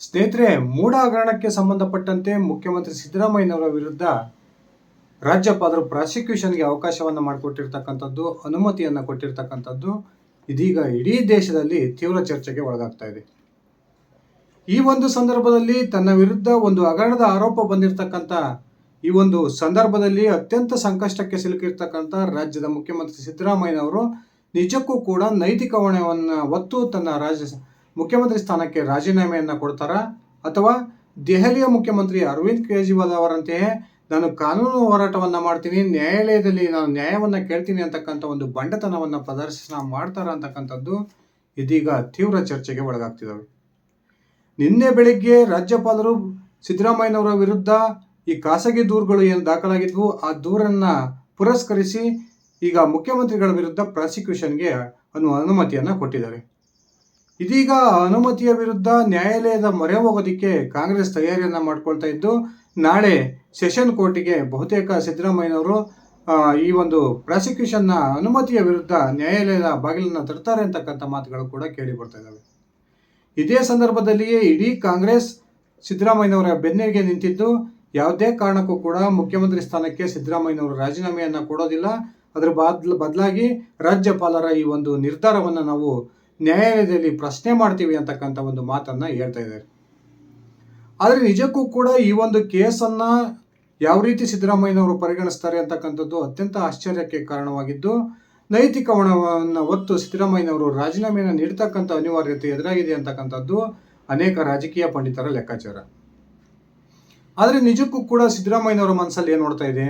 ಸ್ನೇಹಿತರೆ ಮೂಢ ಹಗರಣಕ್ಕೆ ಸಂಬಂಧಪಟ್ಟಂತೆ ಮುಖ್ಯಮಂತ್ರಿ ಸಿದ್ದರಾಮಯ್ಯನವರ ವಿರುದ್ಧ ರಾಜ್ಯಪಾಲರು ಪ್ರಾಸಿಕ್ಯೂಷನ್ಗೆ ಅವಕಾಶವನ್ನು ಮಾಡಿಕೊಟ್ಟಿರ್ತಕ್ಕಂಥದ್ದು, ಅನುಮತಿಯನ್ನು ಕೊಟ್ಟಿರ್ತಕ್ಕಂಥದ್ದು ಇದೀಗ ಇಡೀ ದೇಶದಲ್ಲಿ ತೀವ್ರ ಚರ್ಚೆಗೆ ಒಳಗಾಗ್ತಾ ಇದೆ. ಈ ಒಂದು ಸಂದರ್ಭದಲ್ಲಿ ತನ್ನ ವಿರುದ್ಧ ಒಂದು ಹಗರಣದ ಆರೋಪ ಬಂದಿರತಕ್ಕಂಥ, ಈ ಒಂದು ಸಂದರ್ಭದಲ್ಲಿ ಅತ್ಯಂತ ಸಂಕಷ್ಟಕ್ಕೆ ಸಿಲುಕಿರ್ತಕ್ಕಂಥ ರಾಜ್ಯದ ಮುಖ್ಯಮಂತ್ರಿ ಸಿದ್ದರಾಮಯ್ಯನವರು ನಿಜಕ್ಕೂ ಕೂಡ ನೈತಿಕ ಹೊಣೆಯನ್ನು ಒತ್ತು ತನ್ನ ರಾಜ್ಯ ಮುಖ್ಯಮಂತ್ರಿ ಸ್ಥಾನಕ್ಕೆ ರಾಜೀನಾಮೆಯನ್ನು ಕೊಡ್ತಾರಾ ಅಥವಾ ದೆಹಲಿಯ ಮುಖ್ಯಮಂತ್ರಿ ಅರವಿಂದ್ ಕೇಜ್ರಿವಾಲ್ ಅವರಂತೆಯೇ ನಾನು ಕಾನೂನು ಹೋರಾಟವನ್ನು ಮಾಡ್ತೀನಿ, ನ್ಯಾಯಾಲಯದಲ್ಲಿ ನಾನು ನ್ಯಾಯವನ್ನು ಕೇಳ್ತೀನಿ ಅಂತಕ್ಕಂಥ ಒಂದು ಬಂಡತನವನ್ನು ಪ್ರದರ್ಶನ ಮಾಡ್ತಾರ ಅಂತಕ್ಕಂಥದ್ದು ಇದೀಗ ತೀವ್ರ ಚರ್ಚೆಗೆ ಒಳಗಾಗ್ತಿದ್ದಾವೆ ನಿನ್ನೆ ಬೆಳಿಗ್ಗೆ ರಾಜ್ಯಪಾಲರು ಸಿದ್ದರಾಮಯ್ಯನವರ ವಿರುದ್ಧ ಈ ಖಾಸಗಿ ದೂರುಗಳು ಏನು ದಾಖಲಾಗಿದ್ವು, ಆ ದೂರನ್ನು ಪುರಸ್ಕರಿಸಿ ಈಗ ಮುಖ್ಯಮಂತ್ರಿಗಳ ವಿರುದ್ಧ ಪ್ರಾಸಿಕ್ಯೂಷನ್ಗೆ ಅನು ಅನುಮತಿಯನ್ನು ಕೊಟ್ಟಿದ್ದಾರೆ. ಇದೀಗ ಅನುಮತಿಯ ವಿರುದ್ಧ ನ್ಯಾಯಾಲಯದ ಮೊರೆ ಹೋಗೋದಕ್ಕೆ ಕಾಂಗ್ರೆಸ್ ತಯಾರಿಯನ್ನು ಮಾಡ್ಕೊಳ್ತಾ ಇದ್ದು, ನಾಳೆ ಸೆಷನ್ ಕೋರ್ಟಿಗೆ ಬಹುತೇಕ ಸಿದ್ದರಾಮಯ್ಯನವರು ಈ ಒಂದು ಪ್ರಾಸಿಕ್ಯೂಷನ್ನ ಅನುಮತಿಯ ವಿರುದ್ಧ ನ್ಯಾಯಾಲಯದ ಬಾಗಿಲನ್ನು ತರ್ತಾರೆ ಅಂತಕ್ಕಂಥ ಮಾತುಗಳು ಕೂಡ ಕೇಳಿ ಬರ್ತಾ ಇದ್ದಾವೆ. ಇದೇ ಸಂದರ್ಭದಲ್ಲಿಯೇ ಇಡೀ ಕಾಂಗ್ರೆಸ್ ಸಿದ್ದರಾಮಯ್ಯನವರ ಬೆನ್ನಿಗೆ ನಿಂತಿದ್ದು, ಯಾವುದೇ ಕಾರಣಕ್ಕೂ ಕೂಡ ಮುಖ್ಯಮಂತ್ರಿ ಸ್ಥಾನಕ್ಕೆ ಸಿದ್ದರಾಮಯ್ಯನವರು ರಾಜೀನಾಮೆಯನ್ನು ಕೊಡೋದಿಲ್ಲ. ಅದರ ಬದಲು, ಬದಲಾಗಿ ರಾಜ್ಯಪಾಲರ ಈ ಒಂದು ನಿರ್ಧಾರವನ್ನು ನಾವು ನ್ಯಾಯಾಲಯದಲ್ಲಿ ಪ್ರಶ್ನೆ ಮಾಡ್ತೀವಿ ಅಂತಕ್ಕಂಥ ಒಂದು ಮಾತನ್ನು ಹೇಳ್ತಾ ಇದ್ದಾರೆ. ಆದರೆ ನಿಜಕ್ಕೂ ಕೂಡ ಈ ಒಂದು ಕೇಸನ್ನು ಯಾವ ರೀತಿ ಸಿದ್ದರಾಮಯ್ಯನವರು ಪರಿಗಣಿಸ್ತಾರೆ ಅಂತಕ್ಕಂಥದ್ದು ಅತ್ಯಂತ ಆಶ್ಚರ್ಯಕ್ಕೆ ಕಾರಣವಾಗಿದ್ದು, ನೈತಿಕ ಹಣವನ್ನು ಹೊತ್ತು ಸಿದ್ದರಾಮಯ್ಯನವರು ರಾಜೀನಾಮೆಯನ್ನು ನೀಡ್ತಕ್ಕಂಥ ಅನಿವಾರ್ಯತೆ ಎದುರಾಗಿದೆ ಅಂತಕ್ಕಂಥದ್ದು ಅನೇಕ ರಾಜಕೀಯ ಪಂಡಿತರ ಲೆಕ್ಕಾಚಾರ. ಆದರೆ ನಿಜಕ್ಕೂ ಕೂಡ ಸಿದ್ದರಾಮಯ್ಯನವರ ಮನಸ್ಸಲ್ಲಿ ಏನು ನೋಡ್ತಾ ಇದೆ?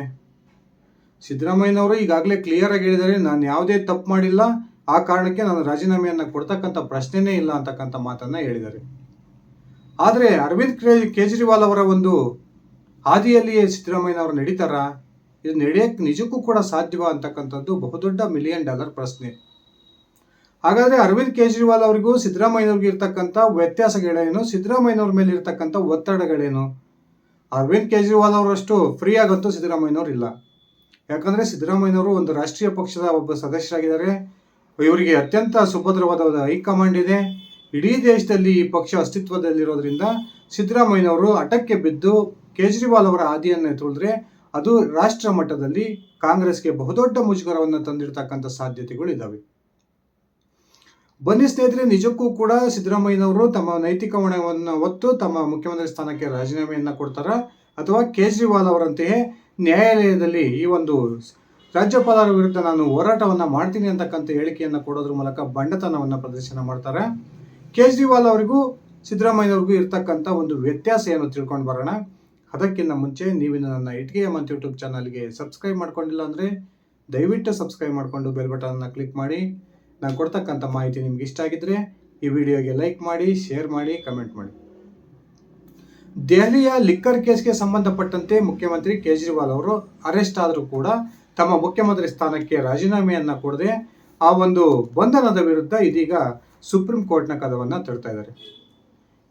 ಸಿದ್ದರಾಮಯ್ಯನವರು ಈಗಾಗಲೇ ಕ್ಲಿಯರ್ ಆಗಿ ಹೇಳಿದ್ದಾರೆ, ನಾನು ಯಾವುದೇ ತಪ್ಪು ಮಾಡಿಲ್ಲ ಆ ಕಾರಣಕ್ಕೆ ನಾನು ರಾಜೀನಾಮೆಯನ್ನು ಕೊಡ್ತಕ್ಕಂಥ ಪ್ರಶ್ನೆನೇ ಇಲ್ಲ ಅಂತಕ್ಕಂಥ ಮಾತನ್ನು ಹೇಳಿದ್ದಾರೆ. ಆದರೆ ಅರವಿಂದ್ ಕೇಜ್ರಿವಾಲ್ ಅವರ ಒಂದು ಹಾದಿಯಲ್ಲಿಯೇ ಸಿದ್ದರಾಮಯ್ಯನವರು ನಡೀತಾರಾ? ಇದು ನಡೆಯಕ್ಕೆ ನಿಜಕ್ಕೂ ಕೂಡ ಸಾಧ್ಯವ ಅಂತಕ್ಕಂಥದ್ದು ಬಹುದೊಡ್ಡ ಮಿಲಿಯನ್ ಡಾಲರ್ ಪ್ರಶ್ನೆ. ಹಾಗಾದರೆ ಅರವಿಂದ್ ಕೇಜ್ರಿವಾಲ್ ಅವರಿಗೂ ಸಿದ್ದರಾಮಯ್ಯನವ್ರಿಗೂ ಇರ್ತಕ್ಕಂಥ ವ್ಯತ್ಯಾಸಗಳೇನು? ಸಿದ್ದರಾಮಯ್ಯನವ್ರ ಮೇಲೆ ಇರ್ತಕ್ಕಂಥ ಒತ್ತಡಗಳೇನು? ಅರವಿಂದ್ ಕೇಜ್ರಿವಾಲ್ ಅವರಷ್ಟು ಫ್ರೀ ಆಗಂತೂ ಸಿದ್ದರಾಮಯ್ಯನವ್ರು ಇಲ್ಲ. ಯಾಕಂದ್ರೆ ಸಿದ್ದರಾಮಯ್ಯನವರು ಒಂದು ರಾಷ್ಟ್ರೀಯ ಪಕ್ಷದ ಒಬ್ಬ ಸದಸ್ಯರಾಗಿದ್ದಾರೆ. ಇವರಿಗೆ ಅತ್ಯಂತ ಸುಭದ್ರವಾದ ಹೈಕಮಾಂಡ್ ಇದೆ. ಇಡೀ ದೇಶದಲ್ಲಿ ಈ ಪಕ್ಷ ಅಸ್ತಿತ್ವದಲ್ಲಿರೋದ್ರಿಂದ ಸಿದ್ದರಾಮಯ್ಯನವರು ಹಠಕ್ಕೆ ಬಿದ್ದು ಕೇಜ್ರಿವಾಲ್ ಅವರ ಹಾದಿಯನ್ನು ತುಳಿದ್ರೆ ಅದು ರಾಷ್ಟ್ರ ಮಟ್ಟದಲ್ಲಿ ಕಾಂಗ್ರೆಸ್ಗೆ ಬಹುದೊಡ್ಡ ಮುಜುಗರವನ್ನು ತಂದಿರತಕ್ಕಂಥ ಸಾಧ್ಯತೆಗಳು ಇದ್ದಾವೆ ಬನ್ನಿ ಸ್ನೇಹಿತರೆ, ನಿಜಕ್ಕೂ ಕೂಡ ಸಿದ್ದರಾಮಯ್ಯನವರು ತಮ್ಮ ನೈತಿಕ ಹೊಣೆಯನ್ನು ಹೊತ್ತು ತಮ್ಮ ಮುಖ್ಯಮಂತ್ರಿ ಸ್ಥಾನಕ್ಕೆ ರಾಜೀನಾಮೆಯನ್ನು ಕೊಡ್ತಾರ? ಅಥವಾ ಕೇಜ್ರಿವಾಲ್ ಅವರಂತೆಯೇ ನ್ಯಾಯಾಲಯದಲ್ಲಿ ಈ ಒಂದು ರಾಜ್ಯಪಾಲರ ವಿರುದ್ಧ ನಾನು ಹೋರಾಟವನ್ನು ಮಾಡ್ತೀನಿ ಅಂತಕ್ಕಂಥ ಹೇಳಿಕೆಯನ್ನು ಕೊಡೋದ್ರ ಮೂಲಕ ಬಂಡತನವನ್ನು ಪ್ರದರ್ಶನ ಮಾಡ್ತಾರೆ. ಕೇಜ್ರಿವಾಲ್ ಅವರಿಗೂ ಸಿದ್ದರಾಮಯ್ಯವ್ರಿಗೂ ಇರ್ತಕ್ಕಂಥ ಒಂದು ವ್ಯತ್ಯಾಸ ಏನು ತಿಳ್ಕೊಂಡು ಬರೋಣ. ಅದಕ್ಕಿಂತ ಮುಂಚೆ ನೀವಿನ್ನು ನನ್ನ ಇಟ್ಗೆ ಮಂತ್ ಯೂಟ್ಯೂಬ್ ಚಾನಲ್ಗೆ ಸಬ್ಸ್ಕ್ರೈಬ್ ಮಾಡ್ಕೊಂಡಿಲ್ಲ ಅಂದರೆ ದಯವಿಟ್ಟು ಸಬ್ಸ್ಕ್ರೈಬ್ ಮಾಡಿಕೊಂಡು ಬೆಲ್ ಬಟನ್ನ ಕ್ಲಿಕ್ ಮಾಡಿ. ನಾನು ಕೊಡ್ತಕ್ಕಂಥ ಮಾಹಿತಿ ನಿಮ್ಗೆ ಇಷ್ಟ ಆಗಿದ್ರೆ ಈ ವಿಡಿಯೋಗೆ ಲೈಕ್ ಮಾಡಿ, ಶೇರ್ ಮಾಡಿ, ಕಮೆಂಟ್ ಮಾಡಿ. ದೆಹಲಿಯ ಲಿಕ್ಕರ್ ಕೇಸ್ಗೆ ಸಂಬಂಧಪಟ್ಟಂತೆ ಮುಖ್ಯಮಂತ್ರಿ ಕೇಜ್ರಿವಾಲ್ ಅವರು ಅರೆಸ್ಟ್ ಆದರೂ ಕೂಡ ತಮ್ಮ ಮುಖ್ಯಮಂತ್ರಿ ಸ್ಥಾನಕ್ಕೆ ರಾಜೀನಾಮೆಯನ್ನು ಕೊಡದೆ ಆ ಒಂದು ಬಂಧನದ ವಿರುದ್ಧ ಇದೀಗ ಸುಪ್ರೀಂ ಕೋರ್ಟ್ನ ಕದವನ್ನು ತಳ್ತಾ ಇದ್ದಾರೆ.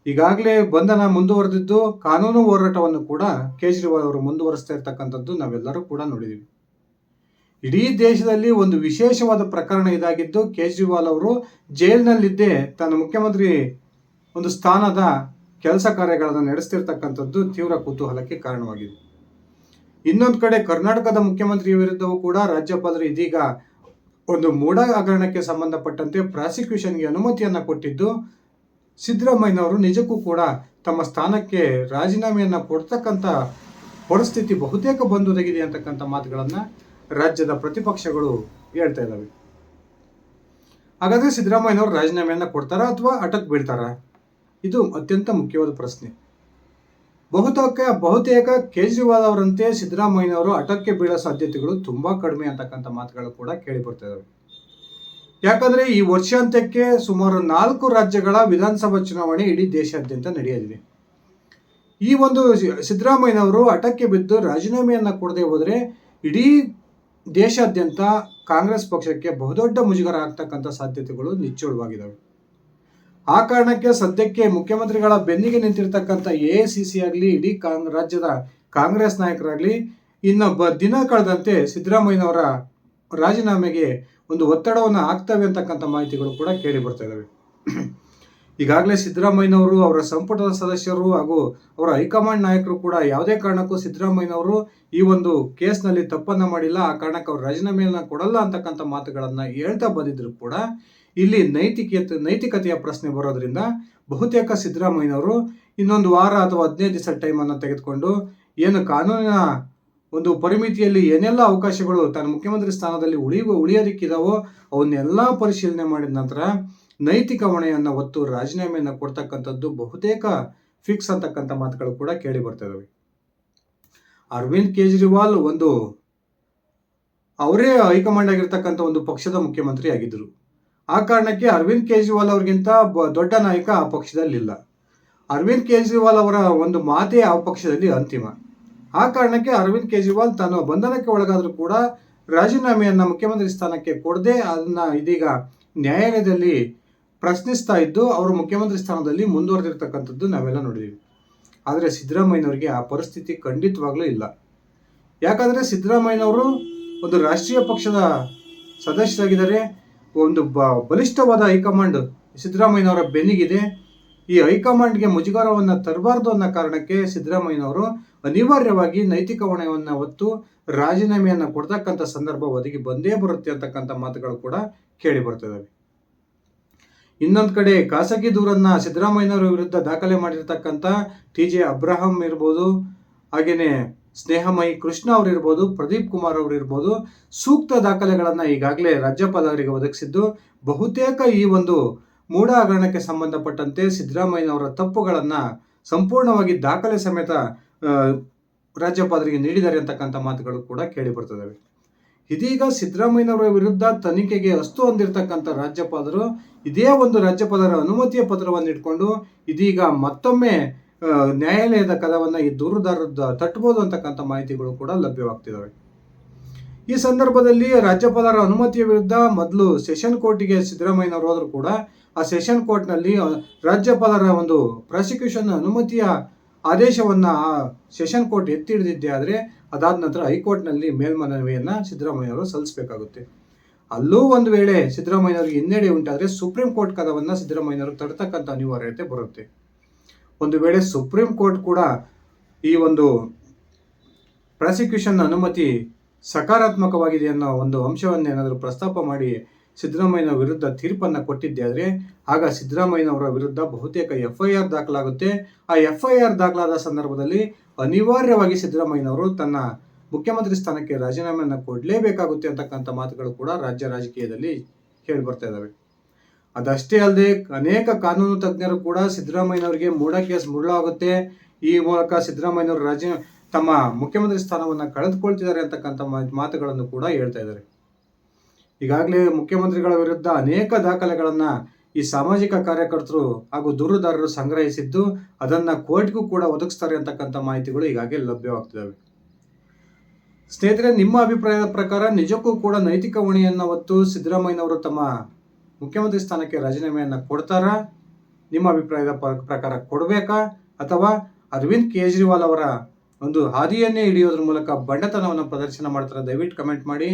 ಈಗಾಗಲೇ ಬಂಧನ ಮುಂದುವರೆದಿದ್ದು ಕಾನೂನು ಹೋರಾಟವನ್ನು ಕೂಡ ಕೇಜ್ರಿವಾಲ್ ಅವರು ಮುಂದುವರಿಸ್ತಾ ಇರ್ತಕ್ಕಂಥದ್ದು ನಾವೆಲ್ಲರೂ ಕೂಡ ನೋಡಿದ್ದೀವಿ ಇಡೀ ದೇಶದಲ್ಲಿ ಒಂದು ವಿಶೇಷವಾದ ಪ್ರಕರಣ ಇದಾಗಿದ್ದು ಕೇಜ್ರಿವಾಲ್ ಅವರು ಜೈಲಿನಲ್ಲಿದ್ದೇ ತನ್ನ ಮುಖ್ಯಮಂತ್ರಿ ಒಂದು ಸ್ಥಾನದ ಕೆಲಸ ಕಾರ್ಯಗಳನ್ನು ನಡೆಸ್ತಿರ್ತಕ್ಕಂಥದ್ದು ತೀವ್ರ ಕುತೂಹಲಕ್ಕೆ ಕಾರಣವಾಗಿದೆ. ಇನ್ನೊಂದು ಕಡೆ ಕರ್ನಾಟಕದ ಮುಖ್ಯಮಂತ್ರಿ ವಿರುದ್ಧವೂ ಕೂಡ ರಾಜ್ಯಪಾಲರು ಇದೀಗ ಒಂದು ಮೂಡ ಹಗರಣಕ್ಕೆ ಸಂಬಂಧಪಟ್ಟಂತೆ ಪ್ರಾಸಿಕ್ಯೂಷನ್ಗೆ ಅನುಮತಿಯನ್ನು ಕೊಟ್ಟಿದ್ದು, ಸಿದ್ದರಾಮಯ್ಯನವರು ನಿಜಕ್ಕೂ ಕೂಡ ತಮ್ಮ ಸ್ಥಾನಕ್ಕೆ ರಾಜೀನಾಮೆಯನ್ನು ಕೊಡ್ತಕ್ಕಂಥ ಪರಿಸ್ಥಿತಿ ಬಹುತೇಕ ಬಂದೊದಗಿದೆ ಅಂತಕ್ಕಂಥ ಮಾತುಗಳನ್ನು ರಾಜ್ಯದ ಪ್ರತಿಪಕ್ಷಗಳು ಹೇಳ್ತಾ ಇದ್ದಾವೆ. ಹಾಗಾದರೆ ಸಿದ್ದರಾಮಯ್ಯನವರು ರಾಜೀನಾಮೆಯನ್ನು ಕೊಡ್ತಾರಾ ಅಥವಾ ಅಟಕ್ ಬೀಳ್ತಾರಾ? ಇದು ಅತ್ಯಂತ ಮುಖ್ಯವಾದ ಪ್ರಶ್ನೆ. ಬಹುತೇಕ ಬಹುತೇಕ ಕೇಜ್ರಿವಾಲ್ ಅವರಂತೆ ಸಿದ್ದರಾಮಯ್ಯನವರು ಅಟಕ್ಕೆ ಬೀಳೋ ಸಾಧ್ಯತೆಗಳು ತುಂಬಾ ಕಡಿಮೆ ಅಂತಕ್ಕಂಥ ಮಾತುಗಳು ಕೂಡ ಕೇಳಿ ಬರ್ತಾ ಇದಾವೆ. ಯಾಕಂದ್ರೆ ಈ ವರ್ಷಾಂತ್ಯಕ್ಕೆ ಸುಮಾರು ನಾಲ್ಕು ರಾಜ್ಯಗಳ ವಿಧಾನಸಭಾ ಚುನಾವಣೆ ಇಡೀ ದೇಶಾದ್ಯಂತ ನಡೆಯಲಿದೆ. ಈ ಒಂದು ಸಿದ್ದರಾಮಯ್ಯನವರು ಹಠಕ್ಕೆ ಬಿದ್ದು ರಾಜೀನಾಮೆಯನ್ನು ಕೊಡದೆ ಹೋದರೆ ಇಡೀ ದೇಶಾದ್ಯಂತ ಕಾಂಗ್ರೆಸ್ ಪಕ್ಷಕ್ಕೆ ಬಹುದೊಡ್ಡ ಮುಜುಗರ ಆಗ್ತಕ್ಕಂಥ ಸಾಧ್ಯತೆಗಳು ನಿಚ್ಚಳವಾಗಿದ್ದಾವೆ ಆ ಕಾರಣಕ್ಕೆ ಸದ್ಯಕ್ಕೆ ಮುಖ್ಯಮಂತ್ರಿಗಳ ಬೆನ್ನಿಗೆ ನಿಂತಿರ್ತಕ್ಕಂಥ ಎ ಸಿ ಸಿ ಆಗಲಿ, ಇಡೀ ಕಾಂಗ್, ರಾಜ್ಯದ ಕಾಂಗ್ರೆಸ್ ನಾಯಕರಾಗಲಿ ಇನ್ನು ಬ ದಿನ ಕಳೆದಂತೆ ಸಿದ್ದರಾಮಯ್ಯನವರ ರಾಜೀನಾಮೆಗೆ ಒಂದು ಒತ್ತಡವನ್ನು ಹಾಕ್ತವೆ ಅಂತಕ್ಕಂಥ ಮಾಹಿತಿಗಳು ಕೂಡ ಕೇಳಿ ಬರ್ತಾ ಈಗಾಗಲೇ ಸಿದ್ದರಾಮಯ್ಯನವರು, ಅವರ ಸಂಪುಟದ ಸದಸ್ಯರು ಹಾಗೂ ಅವರ ಹೈಕಮಾಂಡ್ ನಾಯಕರು ಕೂಡ ಯಾವುದೇ ಕಾರಣಕ್ಕೂ ಸಿದ್ದರಾಮಯ್ಯನವರು ಈ ಒಂದು ಕೇಸ್ನಲ್ಲಿ ತಪ್ಪನ್ನು ಮಾಡಿಲ್ಲ. ಆ ಕಾರಣಕ್ಕೆ ಅವರು ರಾಜೀನಾಮೆಯನ್ನು ಕೊಡಲ್ಲ ಅಂತಕ್ಕಂಥ ಮಾತುಗಳನ್ನು ಹೇಳ್ತಾ ಬಂದಿದ್ರು ಕೂಡ ಇಲ್ಲಿ ನೈತಿಕತೆ, ನೈತಿಕತೆಯ ಪ್ರಶ್ನೆ ಬರೋದ್ರಿಂದ ಬಹುತೇಕ ಸಿದ್ದರಾಮಯ್ಯನವರು ಇನ್ನೊಂದು ವಾರ ಅಥವಾ ಹದಿನೈದು ದಿವಸ ಟೈಮನ್ನು ತೆಗೆದುಕೊಂಡು ಏನು ಕಾನೂನಿನ ಒಂದು ಪರಿಮಿತಿಯಲ್ಲಿ ಏನೆಲ್ಲ ಅವಕಾಶಗಳು ತನ್ನ ಮುಖ್ಯಮಂತ್ರಿ ಸ್ಥಾನದಲ್ಲಿ ಉಳಿಯುವ, ಉಳಿಯೋದಿಕ್ಕಿದಾವೋ ಅವನ್ನೆಲ್ಲ ಪರಿಶೀಲನೆ ಮಾಡಿದ ನಂತರ ನೈತಿಕ ಹೊಣೆಯನ್ನು ಒತ್ತು ರಾಜೀನಾಮೆಯನ್ನು ಕೊಡ್ತಕ್ಕಂಥದ್ದು ಬಹುತೇಕ ಫಿಕ್ಸ್ ಅಂತಕ್ಕಂಥ ಮಾತುಗಳು ಕೂಡ ಕೇಳಿ ಬರ್ತಾ ಇದಾವೆ. ಅರವಿಂದ್ ಕೇಜ್ರಿವಾಲ್ ಒಂದು ಅವರೇ ಹೈಕಮಾಂಡ್ ಆಗಿರ್ತಕ್ಕಂಥ ಒಂದು ಪಕ್ಷದ ಮುಖ್ಯಮಂತ್ರಿ ಆಗಿದ್ದರು. ಆ ಕಾರಣಕ್ಕೆ ಅರವಿಂದ್ ಕೇಜ್ರಿವಾಲ್ ಅವ್ರಿಗಿಂತ ದೊಡ್ಡ ನಾಯಕ ಆ ಪಕ್ಷದಲ್ಲಿಲ್ಲ. ಅರವಿಂದ್ ಕೇಜ್ರಿವಾಲ್ ಅವರ ಒಂದು ಮಾತೇ ಆ ಪಕ್ಷದಲ್ಲಿ ಅಂತಿಮ. ಆ ಕಾರಣಕ್ಕೆ ಅರವಿಂದ್ ಕೇಜ್ರಿವಾಲ್ ತಾನು ಬಂಧನಕ್ಕೆ ಒಳಗಾದರೂ ಕೂಡ ರಾಜೀನಾಮೆಯನ್ನು ಮುಖ್ಯಮಂತ್ರಿ ಸ್ಥಾನಕ್ಕೆ ಕೊಡದೆ ಅದನ್ನ ಇದೀಗ ನ್ಯಾಯಾಲಯದಲ್ಲಿ ಪ್ರಶ್ನಿಸ್ತಾ ಇದ್ದು, ಅವರು ಮುಖ್ಯಮಂತ್ರಿ ಸ್ಥಾನದಲ್ಲಿ ಮುಂದುವರೆದಿರ್ತಕ್ಕಂಥದ್ದು ನಾವೆಲ್ಲ ನೋಡಿದ್ದೀವಿ ಆದರೆ ಸಿದ್ದರಾಮಯ್ಯನವರಿಗೆ ಆ ಪರಿಸ್ಥಿತಿ ಖಂಡಿತವಾಗ್ಲೂ ಇಲ್ಲ. ಯಾಕಂದ್ರೆ ಸಿದ್ದರಾಮಯ್ಯನವರು ಒಂದು ರಾಷ್ಟ್ರೀಯ ಪಕ್ಷದ ಸದಸ್ಯರಾಗಿದ್ದಾರೆ. ಒಂದು ಬ ಬಲಿಷ್ಠವಾದ ಹೈಕಮಾಂಡ್ ಸಿದ್ದರಾಮಯ್ಯನವರ ಬೆನ್ನಿಗಿದೆ. ಈ ಹೈಕಮಾಂಡ್ಗೆ ಮುಜುಗರವನ್ನು ತರಬಾರ್ದು ಅನ್ನೋ ಕಾರಣಕ್ಕೆ ಸಿದ್ದರಾಮಯ್ಯನವರು ಅನಿವಾರ್ಯವಾಗಿ ನೈತಿಕ ಹೊಣೆಯನ್ನು ಹೊತ್ತು ರಾಜೀನಾಮೆಯನ್ನು ಕೊಡ್ತಕ್ಕಂಥ ಸಂದರ್ಭ ಒದಗಿ ಬಂದೇ ಬರುತ್ತೆ ಅಂತಕ್ಕಂಥ ಮಾತುಗಳು ಕೂಡ ಕೇಳಿ ಬರ್ತಿದ್ದಾವೆ ಇನ್ನೊಂದು ಕಡೆ ಖಾಸಗಿ ದೂರನ್ನ ಸಿದ್ದರಾಮಯ್ಯನವರ ವಿರುದ್ಧ ದಾಖಲೆ ಮಾಡಿರ್ತಕ್ಕಂಥ ಟಿ ಜೆ ಅಬ್ರಾಹಂ ಇರ್ಬೋದು, ಹಾಗೇನೆ ಸ್ನೇಹಮಯಿ ಕೃಷ್ಣ ಅವರಿರ್ಬೋದು, ಪ್ರದೀಪ್ ಕುಮಾರ್ ಅವರಿರ್ಬೋದು, ಸೂಕ್ತ ದಾಖಲೆಗಳನ್ನು ಈಗಾಗಲೇ ರಾಜ್ಯಪಾಲರಿಗೆ ಒದಗಿಸಿದ್ದು, ಬಹುತೇಕ ಈ ಒಂದು ಮೂಢ ಹಗರಣಕ್ಕೆ ಸಂಬಂಧಪಟ್ಟಂತೆ ಸಿದ್ದರಾಮಯ್ಯನವರ ತಪ್ಪುಗಳನ್ನು ಸಂಪೂರ್ಣವಾಗಿ ದಾಖಲೆ ಸಮೇತ ರಾಜ್ಯಪಾಲರಿಗೆ ನೀಡಿದ್ದಾರೆ ಅಂತಕ್ಕಂಥ ಮಾತುಗಳು ಕೂಡ ಕೇಳಿ ಬರ್ತದವೆ. ಇದೀಗ ಸಿದ್ದರಾಮಯ್ಯನವರ ವಿರುದ್ಧ ತನಿಖೆಗೆ ಅಸ್ತು ಹೊಂದಿರತಕ್ಕಂಥ ರಾಜ್ಯಪಾಲರು ಇದೇ ಒಂದು ರಾಜ್ಯಪಾಲರ ಅನುಮತಿಯ ಪತ್ರವನ್ನು ಇಟ್ಕೊಂಡು ಇದೀಗ ಮತ್ತೊಮ್ಮೆ ನ್ಯಾಯಾಲಯದ ಕದವನ್ನು ಈ ದೂರುದಾರರ ತಟ್ಟಬಹುದು ಅಂತಕ್ಕಂಥ ಮಾಹಿತಿಗಳು ಕೂಡ ಲಭ್ಯವಾಗ್ತಿದ್ದಾವೆ ಈ ಸಂದರ್ಭದಲ್ಲಿ ರಾಜ್ಯಪಾಲರ ಅನುಮತಿಯ ವಿರುದ್ಧ ಮೊದಲು ಸೆಷನ್ ಕೋರ್ಟಿಗೆ ಸಿದ್ದರಾಮಯ್ಯನವರು ಹೋದ್ರು ಕೂಡ ಆ ಸೆಷನ್ ಕೋರ್ಟ್ನಲ್ಲಿ ರಾಜ್ಯಪಾಲರ ಒಂದು ಪ್ರಾಸಿಕ್ಯೂಷನ್ ಅನುಮತಿಯ ಆದೇಶವನ್ನ ಆ ಸೆಷನ್ ಕೋರ್ಟ್ ಎತ್ತಿ ಹಿಡಿದಿದ್ದೆ ಆದರೆ ಅದಾದ ನಂತರ ಹೈಕೋರ್ಟ್ನಲ್ಲಿ ಮೇಲ್ಮನವಿಯನ್ನ ಸಿದ್ದರಾಮಯ್ಯನವರು ಸಲ್ಲಿಸಬೇಕಾಗುತ್ತೆ. ಅಲ್ಲೂ ಒಂದು ವೇಳೆ ಸಿದ್ದರಾಮಯ್ಯನವರಿಗೆ ಹಿನ್ನಡೆ ಉಂಟಾದರೆ ಸುಪ್ರೀಂ ಕೋರ್ಟ್ ಕದವನ್ನ ಸಿದ್ದರಾಮಯ್ಯನವರು ತಡ್ತಕ್ಕಂಥ ಅನಿವಾರ್ಯತೆ ಬರುತ್ತೆ. ಒಂದು ವೇಳೆ ಸುಪ್ರೀಂ ಕೋರ್ಟ್ ಕೂಡ ಈ ಒಂದು ಪ್ರಾಸಿಕ್ಯೂಷನ್ ಅನುಮತಿ ಸಕಾರಾತ್ಮಕವಾಗಿದೆ ಅನ್ನೋ ಒಂದು ಅಂಶವನ್ನು ಏನಾದರೂ ಪ್ರಸ್ತಾಪ ಮಾಡಿ ಸಿದ್ದರಾಮಯ್ಯನ ವಿರುದ್ಧ ತೀರ್ಪನ್ನು ಕೊಟ್ಟಿದ್ದೆ ಆದರೆ ಆಗ ಸಿದ್ದರಾಮಯ್ಯನವರ ವಿರುದ್ಧ ಬಹುತೇಕ ಎಫ್ ಐ ಆರ್ ದಾಖಲಾಗುತ್ತೆ. ಆ ಎಫ್ ಐ ಆರ್ ದಾಖಲಾದ ಸಂದರ್ಭದಲ್ಲಿ ಅನಿವಾರ್ಯವಾಗಿ ಸಿದ್ದರಾಮಯ್ಯನವರು ತನ್ನ ಮುಖ್ಯಮಂತ್ರಿ ಸ್ಥಾನಕ್ಕೆ ರಾಜೀನಾಮೆಯನ್ನು ಕೊಡಲೇಬೇಕಾಗುತ್ತೆ ಅಂತಕ್ಕಂಥ ಮಾತುಗಳು ಕೂಡ ರಾಜ್ಯ ರಾಜಕೀಯದಲ್ಲಿ ಕೇಳಿ ಬರ್ತಾ ಇದ್ದಾವೆ ಅದಷ್ಟೇ ಅಲ್ಲದೆ ಅನೇಕ ಕಾನೂನು ತಜ್ಞರು ಕೂಡ ಸಿದ್ದರಾಮಯ್ಯನವರಿಗೆ ಮೂಢ ಕೇಸ್ ಮುರುಳಾಗುತ್ತೆ ಈ ಮೂಲಕ ಸಿದ್ದರಾಮಯ್ಯನವರು ರಾಜ್ಯ ತಮ್ಮ ಮುಖ್ಯಮಂತ್ರಿ ಸ್ಥಾನವನ್ನು ಕಳೆದುಕೊಳ್ತಿದ್ದಾರೆ ಅಂತಕ್ಕಂಥ ಮಾತುಗಳನ್ನು ಕೂಡ ಹೇಳ್ತಾ ಇದ್ದಾರೆ. ಈಗಾಗಲೇ ಮುಖ್ಯಮಂತ್ರಿಗಳ ವಿರುದ್ಧ ಅನೇಕ ದಾಖಲೆಗಳನ್ನು ಈ ಸಾಮಾಜಿಕ ಕಾರ್ಯಕರ್ತರು ಹಾಗೂ ದೂರುದಾರರು ಸಂಗ್ರಹಿಸಿದ್ದು, ಅದನ್ನ ಕೋರ್ಟ್ಗೂ ಕೂಡ ಒದಗಿಸ್ತಾರೆ ಅಂತಕ್ಕಂಥ ಮಾಹಿತಿಗಳು ಈಗಾಗಲೇ ಲಭ್ಯವಾಗ್ತಿದ್ದಾವೆ. ಸ್ನೇಹಿತರೆ, ನಿಮ್ಮ ಅಭಿಪ್ರಾಯದ ಪ್ರಕಾರ ನಿಜಕ್ಕೂ ಕೂಡ ನೈತಿಕ ಹೊಣೆಯನ್ನು ಹೊತ್ತು ಸಿದ್ದರಾಮಯ್ಯನವರು ತಮ್ಮ ಮುಖ್ಯಮಂತ್ರಿ ಸ್ಥಾನಕ್ಕೆ ರಾಜೀನಾಮೆಯನ್ನು ಕೊಡ್ತಾರಾ? ನಿಮ್ಮ ಅಭಿಪ್ರಾಯದ ಪ್ರಕಾರ ಕೊಡಬೇಕಾ? ಅಥವಾ ಅರವಿಂದ್ ಕೇಜ್ರಿವಾಲ್ ಅವರ ಒಂದು ಹಾದಿಯನ್ನೇ ಹಿಡಿಯೋದ್ರ ಮೂಲಕ ಬಂಡತನವನ್ನು ಪ್ರದರ್ಶನ ಮಾಡ್ತಾರೆ? ದಯವಿಟ್ಟು ಕಮೆಂಟ್ ಮಾಡಿ.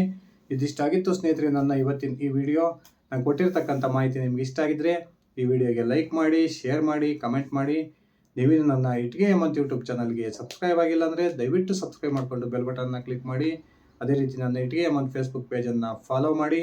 ಇದಿಷ್ಟಾಗಿತ್ತು ಸ್ನೇಹಿತರೆ ನನ್ನ ಇವತ್ತಿನ ಈ ವಿಡಿಯೋ. ನಾನು ಕೊಟ್ಟಿರ್ತಕ್ಕಂಥ ಮಾಹಿತಿ ನಿಮ್ಗೆ ಇಷ್ಟ ಆಗಿದ್ರೆ ಈ ವಿಡಿಯೋಗೆ ಲೈಕ್ ಮಾಡಿ, ಶೇರ್ ಮಾಡಿ, ಕಮೆಂಟ್ ಮಾಡಿ. ನೀವಿನ್ನು ನನ್ನ ಇಟ್ಗೆ ಹೇಮಂತ್ ಯೂಟ್ಯೂಬ್ ಚಾನಲ್ಗೆ ಸಬ್ಸ್ಕ್ರೈಬ್ ಆಗಿಲ್ಲ ಅಂದರೆ ದಯವಿಟ್ಟು ಸಬ್ಸ್ಕ್ರೈಬ್ ಮಾಡಿಕೊಂಡು ಬೆಲ್ ಬಟನ್ನ ಕ್ಲಿಕ್ ಮಾಡಿ. ಅದೇ ರೀತಿ ನನ್ನ ಇಟ್ಗೆ ಹೇಮಂತ್ ಫೇಸ್ಬುಕ್ ಪೇಜನ್ನು ಫಾಲೋ ಮಾಡಿ.